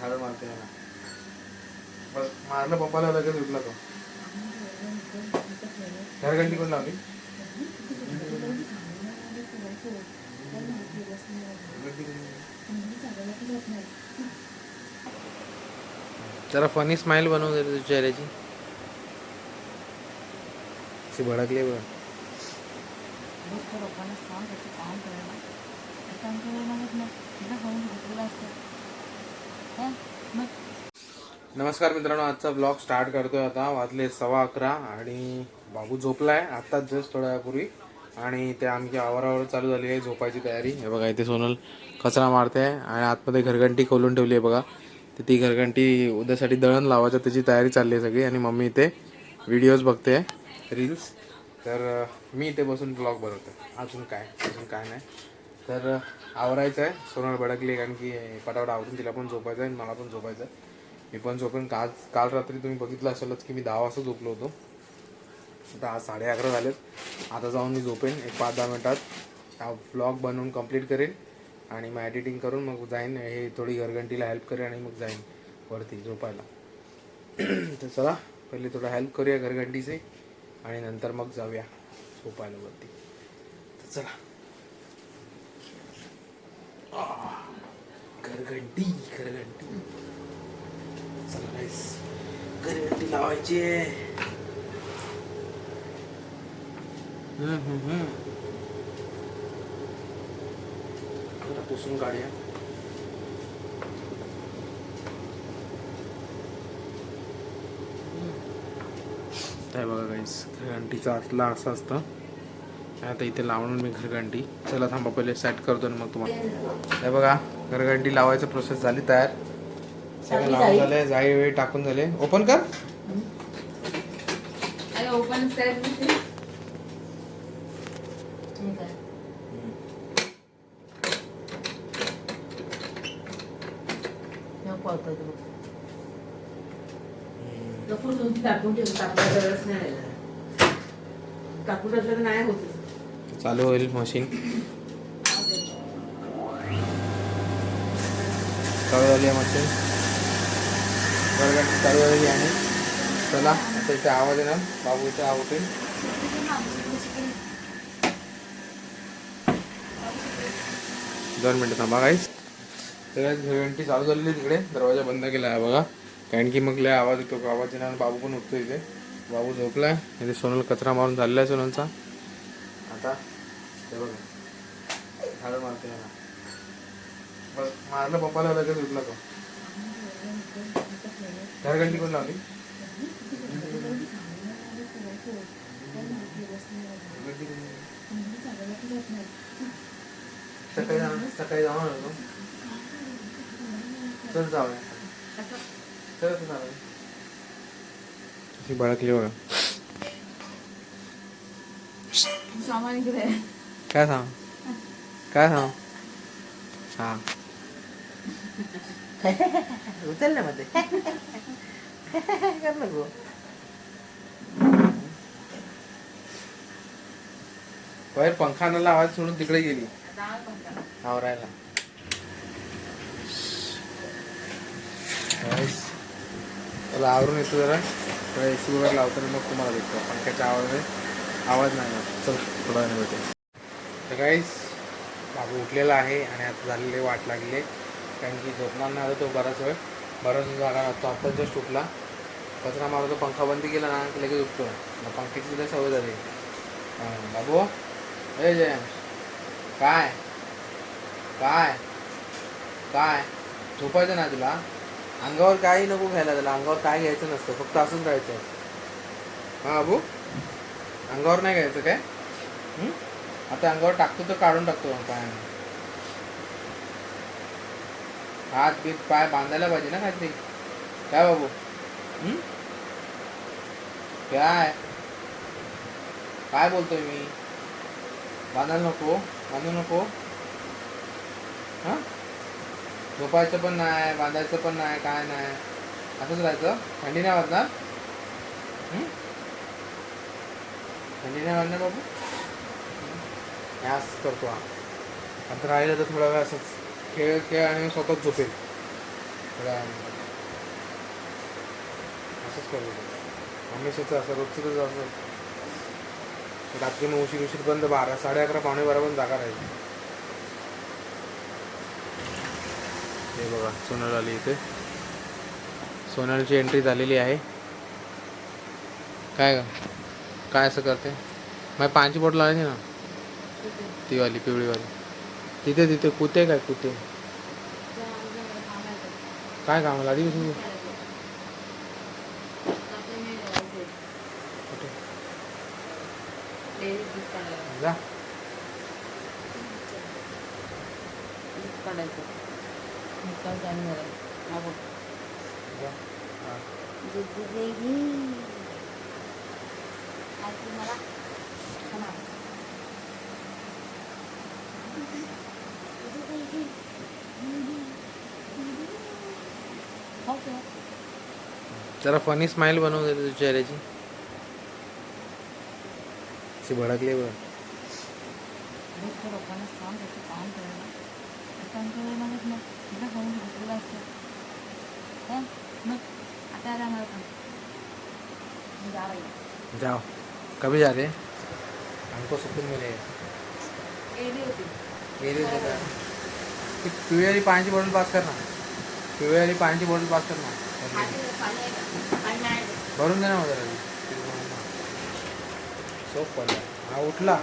झाडं मारते ना. बस मारलं पप्पाला लगेच उठला तो. घरघंटी कोण लावली? जरा फनी स्माइल बनवू दे तुझ्या चेहऱ्याची. अशी भडकली बघ. नमस्कार मित्रांनो आजचा ब्लॉग स्टार्ट करतोय आता. वाजले सव्वा अकरा आणि बाबू झोपलाय. आत्ताच जस्ट थोड्या वेळापूर्वी. आणि ते आमची आवारावर चालू झाली आहे झोपायची तयारी. हे बघा इथे सोनल कचरा मारते आहे आणि आतमध्ये घरघंटी खोलून ठेवली आहे बघा. तर ती घरघंटी उद्यासाठी दळण लावायचं त्याची तयारी चालली आहे सगळी. आणि मम्मी इथे व्हिडिओज बघते रील्स तर मी इथे बसून ब्लॉग बनवतो अजून काय? अजून काय नाही. तर आवरायचं आहे. सोनार भडकली कारण की पटापट आवरून तिला पण झोपायचं आहे आणि मला पण झोपायचं आहे. मी पण झोपेन. काल काल रात्री तुम्ही बघितलं असेलच की मी दहा वाजता झोपलो होतो. आता आज साडे अकरा झालेत. आता जाऊन मी झोपेन एक पाच दहा मिनटात. हा व्लॉग बनवून कंप्लीट करेन आणि मग एडिटिंग करून मग जाईन. हे थोडी घरघंटीला हेल्प करेन आणि मग जाईन वरती झोपायला. तर चला पहिले थोडं हेल्प करूया घरघंटीचे आणि नंतर मग जाऊया झोपायला वरती. तर चला. करगंटी करगंटी घरघंटी. चला गाईस घरघंटी लावायची आहे. पुसून काढूया. काय बघा गाईस घरघंटीचा आतला असं असतं. आता इथे लावून मी घरघंटी. चला थांबा पहिले सेट करतो मग तुम्हाला हे बघा घरघंटी लावायचं प्रोसेस झाली तयार. सगळं लावून झाले. जाई वेळी टाकून झाले. ओपन कर. ओपन टाकून टाकून टाकलं नाही होत. चालू होईल मशीन. चालू झाली आहे मशीन. घरघंटी चालू झालेली आहे चला आता इथे आवाज येणार. बाबू इथे आवडेल दोन मिनटं थांबा काहीच सगळ्यात घरघंटी चालू झालेली तिकडे. दरवाजा बंद केला आहे बघा. कारण की मग लय आवाज येतो आवाज येणार बाबू पण उठतो इथे. बाबू झोपलाय. इथे सोनल कचरा मारून झालेला आहे सोनलचा. आता हे बघा. झाडं मारते ना बस मारलं पप्पाला लगेच उठला तो. घरघंटी कोण लावली? सकाळी जाऊ सकाळी जाऊ ना तू चल जाऊया. चल जाऊया बळकली बघा. सामान इकडे. काय सांग काय सांग हा उचल ना मध्ये कर नको बाहेर पंखा आणायला आवाज सोडून तिकडे गेली आवरायला त्याला आवरून येतो जरा ए सी वगैरे लावतो आणि मग तुम्हाला भेटतो पंख्याच्या आवाजाने आवाज नाही ना चल थोडा वेळ भेटेल गाईस बाबू उठलेला आहे आणि आता झालेले वाट लागले. कारण की झोपणार नाही तो बराच वेळ. बराच जागा तो आता जस्ट उठला. कचरा मारतो. पंखा बंद केला ना की लगेच उठतो. मग पंख्याची सुद्धा सवय झाली. बाबू? ए जय काय? काय? काय? झोपायचं ना तुला? अंगावर काही नको घ्यायला त्याला. अंगावर काय घ्यायचं नसतं. फक्त असंच राहायचं. हां बाबू? अंगावर नाही घ्यायचं काय? आता अंगावर टाकतो तर काढून टाकतो मग पायाने. हात बीत पाय बांधायला पाहिजे ना काहीतरी. काय बाबू? काय? काय बोलतोय मी? बांधायला नको बांधू नको. हां? झोपायचं पण नाही बांधायचं पण नाही काय नाही. असंच राहायचं. थंडी नाही वाजणार? थंडी नाही वाजणार बाबू? हे करतो हा. आता राहिलं तर थोडा वेळ असंच खेळ खेळ आणि स्वतःच झोपेल. थोड्या असंच करू हमेशाचं असं रोजचं असं. रात्री मग उशीर उशीरपर्यंत बारा साडे अकरा पावणे बारापर्यंत जागा राहील. हे बघा सोनल आली इथे. सोनलची एंट्री झालेली आहे. काय काय असं करते? माझी पाण्याची बॉटल आली ना. ती वाली पिवळीवाली. तिथे तिथे कुठे काय कुठे? काय कामाला आधी कुठे? जा. जा. जरा फनी स्माइल बनव दे तुझ्या चेहऱ्याची. अशी भडकली बघ. जाओ. कभी जा रहे हमको सुकून मिलेगा ती पिवळी पाण्याची बॉटल पास कर ना. पिवळी पाण्याची बॉटल पास कर ना. भरून दे ना माझ्या सोप पडला. हा उठला.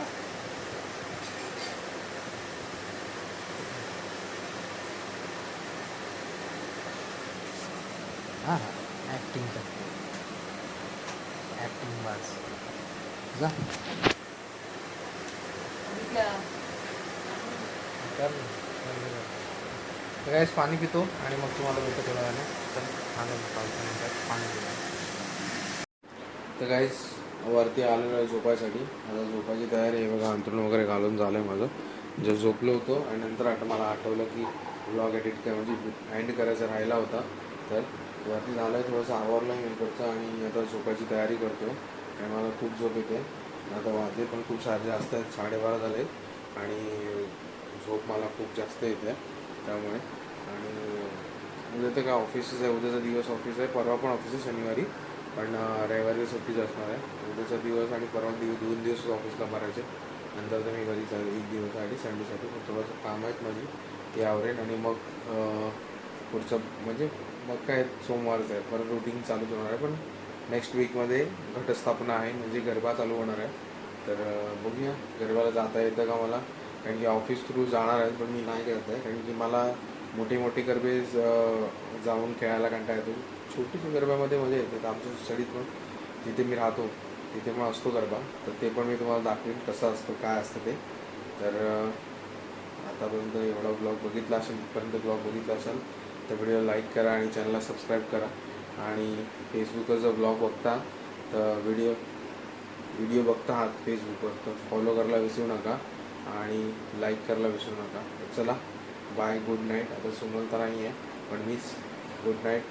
हा हा. ॲक्टिंग कर. ॲक्टिंग बाज जा. तर काहीच पाणी पितो आणि मग तुम्हाला भेटतो थोड्या वेळाने चल खाणं पावसानंतर पाणी पितो. तर काहीच वरती आलेलो आहे झोपायसाठी. आता झोपायची तयारी आहे. बघा अंतरून वगैरे घालून झालं आहे माझं. जे झोपलो होतो आणि नंतर आता मला आठवलं की ब्लॉग एडिट कर म्हणजे एंड करायचा राहिला होता. तर वरती झालं आहे थोडंसं आवरलं आहे इकडचं आणि आता झोपायची तयारी करतो आणि मला खूप झोप येते. आता वाजले पण खूप सारे जास्त आहेत साडेबारा झाले. आणि झोप मला खूप जास्त येते त्यामुळे. आणि म्हणजे उद्या तर काय ऑफिसच आहे उद्याचा दिवस ऑफिस आहे परवा पण ऑफिस आहे शनिवारी. पण रविवारी सुट्टीच असणार आहे. उद्याचा दिवस आणि परवा दिवस दोन दिवस ऑफिसला भरायचे नंतर तर मी घरी चालेल एक दिवसासाठी संडेसाठी पण थोडंसं काम आहेत माझी ते आवरेन. आणि मग पुढचं म्हणजे मग काय सोमवारच आहे. परत रुटीन चालूच होणार आहे. पण नेक्स्ट वीकमध्ये घटस्थापना आहे. म्हणजे गरबा चालू होणार आहे. तर बघूया. गरबाला जाता येतं का मला? कारण की ऑफिस थ्रू जाणार आहे पण मी नाही करत आहे. कारण की मला मोठी मोठी गरबे जाऊन खेळायला कंटाळा येतो. छोटीशी गरब्यामध्ये मजा येते. तर आमच्या स्टडीत पण जिथे मी राहतो तिथे पण असतो गरबा. तर ते पण मी तुम्हाला दाखवेन कसं असतं काय असतं ते. तर आतापर्यंत एवढा ब्लॉग बघितला असेल इथपर्यंत ब्लॉग बघितला असेल तर व्हिडिओला लाईक करा आणि चॅनलला सबस्क्राईब करा. आणि फेसबुकवर जर ब्लॉग बघता तर व्हिडिओ व्हिडिओ बघता आहात फेसबुकवर तर फॉलो करायला विसरू नका. आणि लाईक करायला विसरू नका. चला बाय गुड नाईट आता सोनल तर नाही आहे पण मीच गुड नाईट